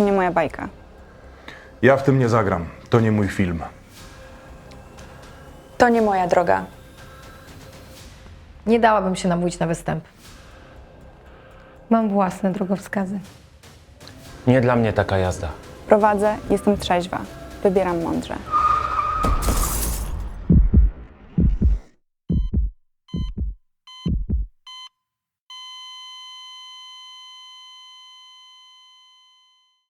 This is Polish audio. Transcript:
To nie moja bajka. Ja w tym nie zagram. To nie mój film. To nie moja droga. Nie dałabym się namówić na występ. Mam własne drogowskazy. Nie dla mnie taka jazda. Prowadzę, jestem trzeźwa. Wybieram mądrze.